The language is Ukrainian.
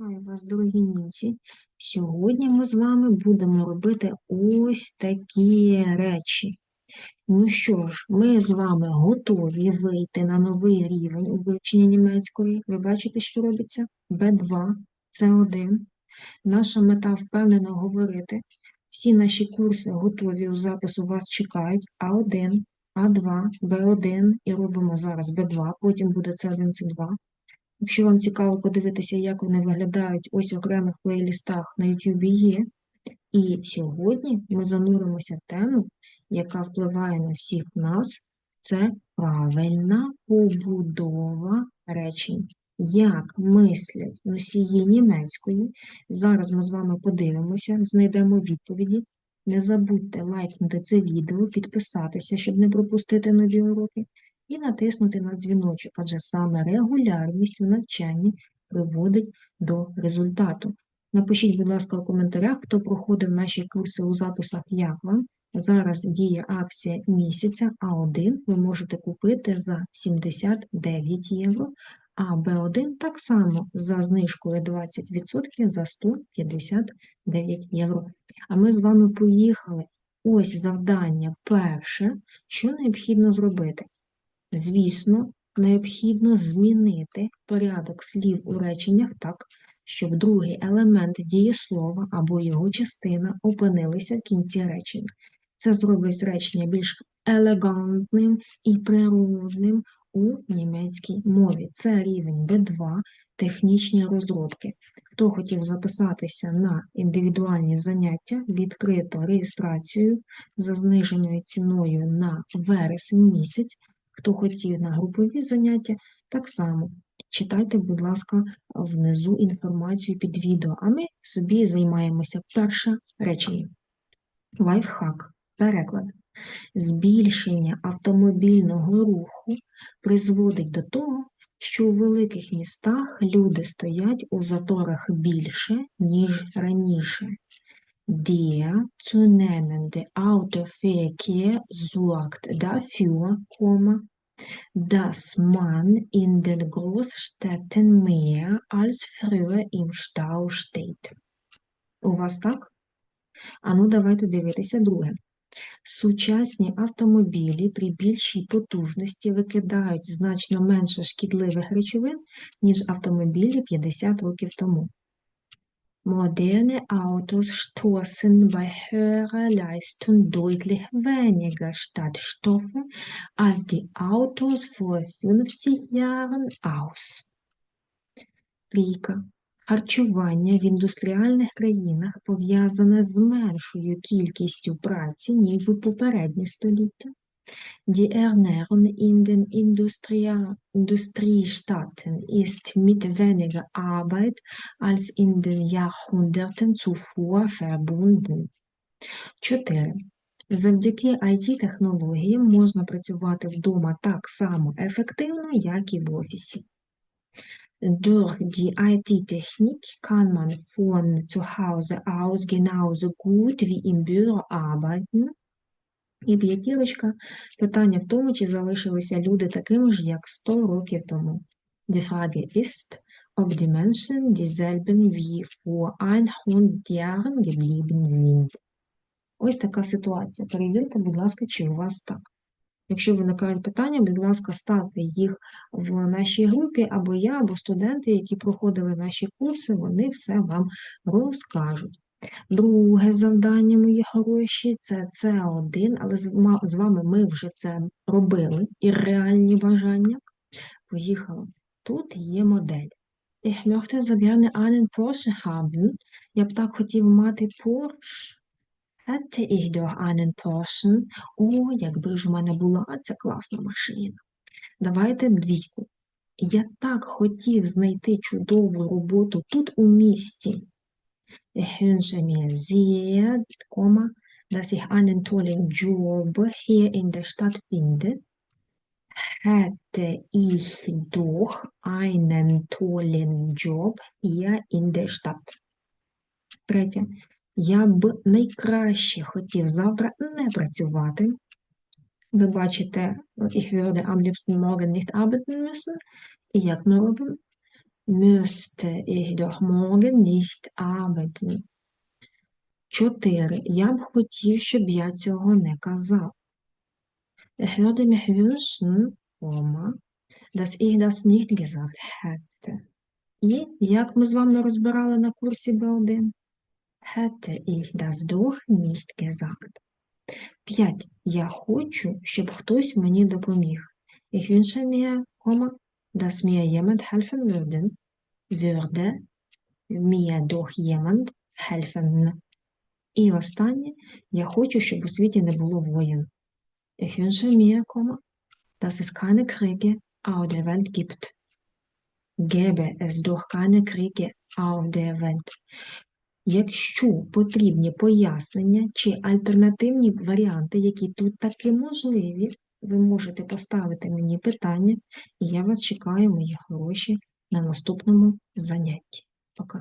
Вас, дорогі німці. Сьогодні ми з вами будемо робити ось такі речі. Ну що ж, ми з вами готові вийти на новий рівень у вивченні німецької. Ви бачите, що робиться? Б2, С1. Наша мета впевнено говорити. Всі наші курси готові у запису вас чекають А1, А2, Б1 і робимо зараз Б2, потім буде С1, С2. Якщо вам цікаво подивитися, як вони виглядають ось в окремих плейлістах на YouTube є. І сьогодні ми зануримося в тему, яка впливає на всіх нас, це правильна побудова речень. Як мислять носії німецької. Зараз ми з вами подивимося, знайдемо відповіді. Не забудьте лайкнути це відео, підписатися, щоб не пропустити нові уроки і натиснути на дзвіночок, адже саме регулярність у навчанні приводить до результату. Напишіть, будь ласка, у коментарях, хто проходив наші курси у записах, як вам. Зараз діє акція місяця А1 ви можете купити за 79 євро, а Б1 так само за знижкою 20% за 159 євро. А ми з вами поїхали. Ось завдання перше, що необхідно зробити. Звісно, необхідно змінити порядок слів у реченнях так, щоб другий елемент дієслова або його частина опинилися в кінці речення. Це зробить речення більш елегантним і природним у німецькій мові. Це рівень B2 технічні розробки. Хто хотів записатися на індивідуальні заняття, відкрито реєстрацію за зниженою ціною на вересень місяць. Хто хотів на групові заняття, так само читайте, будь ласка, внизу інформацію під відео, а ми собі займаємося перше речення. Лайфхак, переклад. Збільшення автомобільного руху призводить до того, що у великих містах люди стоять у заторах більше, ніж раніше. Der zunehmende Autoverkehr sorgt dafür, dass man in den Großstädten mehr als früher im Stau steht. У вас так? Ану, давайте дивитися друге. Сучасні автомобілі при більшій потужності викидають значно менше шкідливих речовин, ніж автомобілі 50 років тому. Moderne Autos stoßen bei höherer Leistung deutlich weniger Schadstoffe als die Autos vor 50 Jahren aus. Трійка. Харчування в індустріальних країнах пов'язане з меншою кількістю праці, ніж у попередні століття. Die Ernährung in den Industria Industriestaaten ist mit weniger Arbeit als in den Jahrhunderten zuvor verbunden. 4. Завдяки IT-технологіям можна працювати вдома так само ефективно, як і в офісі. Durch die IT-Technik kann man von zu Hause aus genauso gut wie im Büro arbeiten. І п'ятірочка. Питання в тому, чи залишилися люди такими ж, як 100 років тому. Die Frage ist, ob die Menschen dieselben wie vor 100 Jahren geblieben sind. Ось така ситуація. Перевірте, будь ласка, чи у вас так. Якщо виникають питання, будь ласка, ставте їх в нашій групі, або я, або студенти, які проходили наші курси, вони все вам розкажуть. Друге завдання, мої хороші, це С1, але з вами ми вже це робили, і реальні бажання. Поїхали. Тут є модель. Ich möchte so gerne einen Porsche haben. Я б так хотів мати Porsche. Hätte ich doch einen Porsche. О, якби ж у мене була ця класна машина. Давайте двійку. Я так хотів знайти чудову роботу тут у місті. Ich wünsche mir sehr, dass ich einen tollen Job hier in der Stadt finde. Hätte ich doch einen tollen Job hier in der Stadt. Третє. Я б найкраще хотів завтра не працювати. Ви бачите, ich würde am liebsten morgen nicht arbeiten müssen. Як ми робимо? Müsste ich doch morgen nicht arbeiten. 4. Я б хотів, щоб я цього не казав. Ich würde mich wünschen, Oma, dass ich das nicht gesagt hätte. І як ми з вами розбирали на курсі Б1? Hätte ich das doch nicht gesagt. 5. Я хочу, щоб хтось мені допоміг. Ich wünsche mir, Oma, dass mir jemand helfen würde. Würde mir doch jemand helfen. І останнє. Я хочу, щоб у світі не було воєн. Ich wünsche mir, dass es keine Kriege auf der Welt gibt. Gäbe es doch keine Kriege auf der Welt. Якщо потрібні пояснення чи альтернативні варіанти, які тут таки можливі, ви можете поставити мені питання, і я вас чекаю, мої хороші, на наступному занятті. Пока.